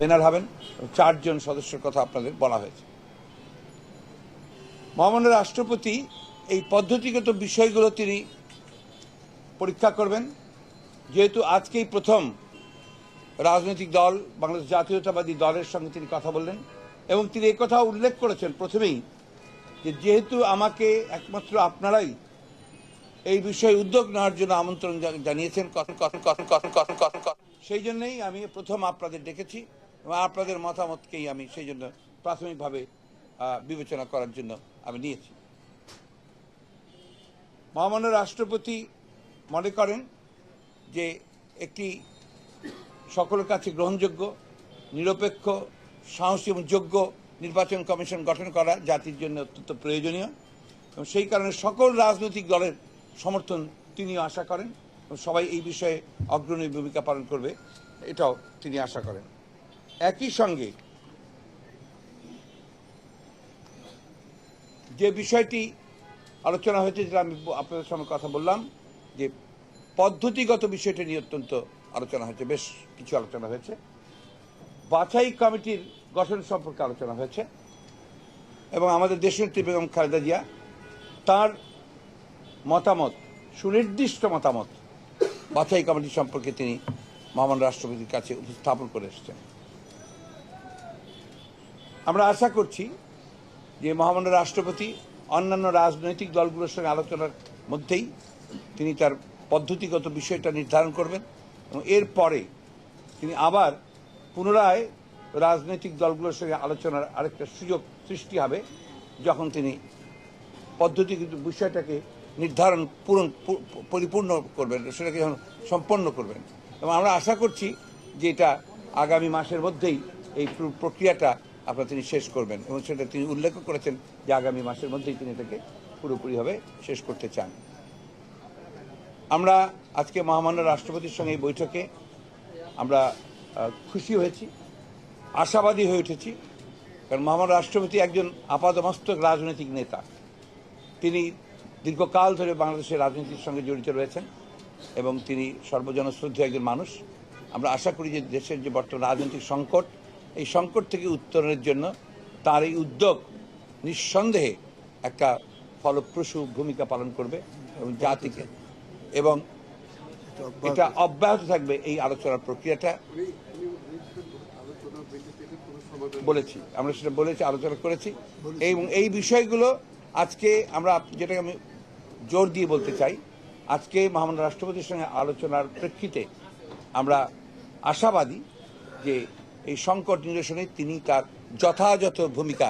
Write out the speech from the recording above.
Banner হবেন চারজন সদস্যের কথা আপনাদের বলা হয়েছে মহামান্য রাষ্ট্রপতি এই পদ্ধতিগত বিষয়গুলো তিনি পরীক্ষা করবেন যেহেতু আজকেই প্রথম রাজনৈতিক দল বাংলাদেশ জাতীয়তাবাদী দলের সঙ্গে তিনি কথা বললেন এবং তিনি কথা উল্লেখ করেছেন প্রথমেই যে যেহেতু আমাকে একমাত্র আপনারাই এই বিষয়ে উদ্যোগ নেওয়ার জন্য আমন্ত্রণ জানিয়েছেন কথন কথন কথন কথন কথন কথন। সেই জন্যই আমি প্রথম আপনাদের ডেকেছি এবং আপনাদের মতামতকেই আমি সেই জন্য প্রাথমিকভাবে বিবেচনা করার জন্য আমি নিয়েছি। মহামান্য রাষ্ট্রপতি মনে করেন যে একটি সকলের কাছে গ্রহণযোগ্য, নিরপেক্ষ সাহসী এবং যোগ্য নির্বাচন কমিশন গঠন করা জাতির জন্য অত্যন্ত প্রয়োজনীয় এবং সেই কারণে সকল রাজনৈতিক দলের সমর্থন তিনিও আশা করেন সবাই এই বিষয়ে অগ্রণী ভূমিকা পালন করবে, এটাও তিনি আশা করেন। একই সঙ্গে যে বিষয়টি আলোচনা হয়েছে, যেটা আমি আপনাদের সঙ্গে কথা বললাম, যে পদ্ধতিগত বিষয়টি নিয়ে অত্যন্ত আলোচনা হয়েছে, বেশ কিছু আলোচনা হয়েছে। বাছাই কমিটির গঠন সম্পর্কে আলোচনা হয়েছে, এবং আমাদের দেশনেত্রী বেগম খালেদা জিয়া তার মতামত, সুনির্দিষ্ট মতামত বাছাই কমিটি সম্পর্কে তিনি মহামান রাষ্ট্রপতির কাছে উপস্থাপন করে এসেছেন। আমরা আশা করছি যে মহামান্য রাষ্ট্রপতি অন্যান্য রাজনৈতিক দলগুলোর সঙ্গে আলোচনার মধ্যেই তিনি তার পদ্ধতিগত বিষয়টা নির্ধারণ করবেন এবং এরপরে তিনি আবার পুনরায় রাজনৈতিক দলগুলোর সঙ্গে আলোচনার আরেকটা সুযোগ সৃষ্টি হবে যখন তিনি পদ্ধতিগত বিষয়টাকে নির্ধারণ পূরণ পরিপূর্ণ করবেন, সেটাকে যখন সম্পন্ন করবেন। এবং আমরা আশা করছি যে এটা আগামী মাসের মধ্যেই এই প্রক্রিয়াটা আপনারা তিনি শেষ করবেন এবং সেটা তিনি উল্লেখ করেছেন যে আগামী মাসের মধ্যেই তিনি এটাকে পুরোপুরিভাবে শেষ করতে চান। আমরা আজকে মহামান্য রাষ্ট্রপতির সঙ্গে এই বৈঠকে আমরা খুশি হয়েছি, আশাবাদী হয়ে উঠেছি, কারণ মহামান্য রাষ্ট্রপতি একজন আপাদমস্তক রাজনৈতিক নেতা। তিনি দীর্ঘকাল ধরে বাংলাদেশের রাজনীতির সঙ্গে জড়িত রয়েছেন এবং তিনি সর্বজনশ্রদ্ধ একজন মানুষ। আমরা আশা করি যে দেশের যে বর্তমান রাজনৈতিক সংকট এই সংকট থেকে উত্তরণের জন্য তার এই উদ্যোগ নিঃসন্দেহে একটা ফলপ্রসূ ভূমিকা পালন করবে এবং জাতিকে। এবং এটা অব্যাহত থাকবে এই আলোচনার প্রক্রিয়াটা। বলেছি আমরা সেটা বলেছি আলোচনা করেছি। এবং এই বিষয়গুলো আজকে আমরা যেটাকে আমি জোর দিয়ে বলতে চাই আজকে মহামান্য রাষ্ট্রপতির সঙ্গে আলোচনার প্রেক্ষিতে আমরা আশাবাদী যে এই সংকট নিরসনে তিনি তার যথাযথ ভূমিকা